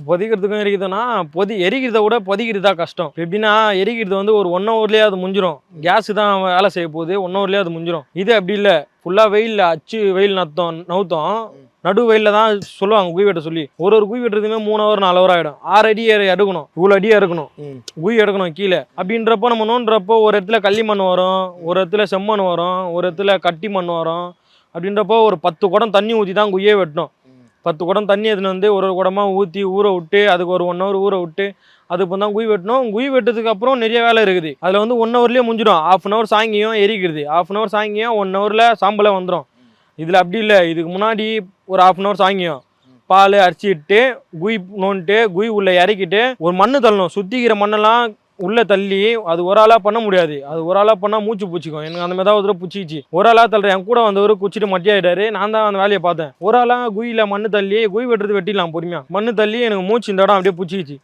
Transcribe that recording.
பொதிக்கிறதுக்கும் எரிக்குதுன்னா பொதி எரிக்கிறத விட பொதிக்கிறது தான் கஷ்டம். எப்படின்னா எரிக்கிறது வந்து ஒரு ஒன் ஹவர்லேயே அது முடிஞ்சிடும் கேஸ் தான் வேலை செய்ய போகுது ஒன் ஹவர்லேயே அது முடிஞ்சிடும் இது அப்படி இல்லை. ஃபுல்லாக வெயிலில் அச்சு வெயில் நத்தம் நவுத்தம். நடு வெயிலில் தான் சொல்லுவாங்க குய் வெட்ட சொல்லி. ஒரு ஒரு குய் வெட்டுறதுமே மூணு ஹவர் நாலு ஹவர் ஆகிடும் ஆறு அடி எடுக்கணும். இவ்வளோ அடி எடுக்கணும். ம். குய் எடுக்கணும் கீழே. அப்படின்றப்போ நம்ம நோண்டுறப்போ ஒரு இடத்துல களிமண் வரும் ஒரு இடத்துல செம்மண் வரும் ஒரு இடத்துல கட்டி மண் வரும். அப்படின்றப்போ ஒரு பத்து குடம் தண்ணி ஊற்றி தான் குய்யே வெட்டணும். பத்து குடம் தண்ணி எடுத்துன்னு வந்து ஒரு ஒரு குடமாக ஊற்றி ஊற விட்டு அதுக்கு ஒரு ஒன் ஹவர் ஊற விட்டு அதுக்கு தான் குய் வெட்டணும். குய் வெட்டதுக்கு அப்புறம் நிறைய வேலை இருக்குது. அதில் வந்து ஒன் ஹவர்லேயே முடிஞ்சிடும். ஆஃப் அன் ஹவர் சாயங்கியும் எரிக்கிறது. ஆஃப் அன் ஹவர் சாயங்கியும் ஒன் ஹவரில் சாம்பலை வந்துடும் இதில் அப்படி இல்லை. இதுக்கு முன்னாடி ஒரு ஆஃப் அன் ஹவர் சாயங்காலம் பால் அரிச்சிட்டு குய் நோண்டிட்டு குய் உள்ள இறக்கிட்டு ஒரு மண்ணு தள்ளணும். சுத்திக்கிற மண்ணெல்லாம் உள்ளே தள்ளி அது ஒரு ஆளாக பண்ண முடியாது. அது ஒரு ஆளாக பண்ணால் மூச்சு பூச்சிக்கும் எனக்கு அந்த மாதிரி தான் ஒரு தடவை பூச்சிச்சு ஒரு ஆளாக தள்ளுறேன். என் கூட வந்தவர் குச்சிட்டு மட்டியாயிட்டாரு நான் தான் அந்த வேலையை பார்த்தேன். ஒரு ஆளாக குயில மண் தள்ளி குய் வெட்டுறது வெட்டிடலாம் பொறுமையாக மண் தள்ளி எனக்கு மூச்சு இந்த இடம் அப்படியே பூச்சிக்கிச்சு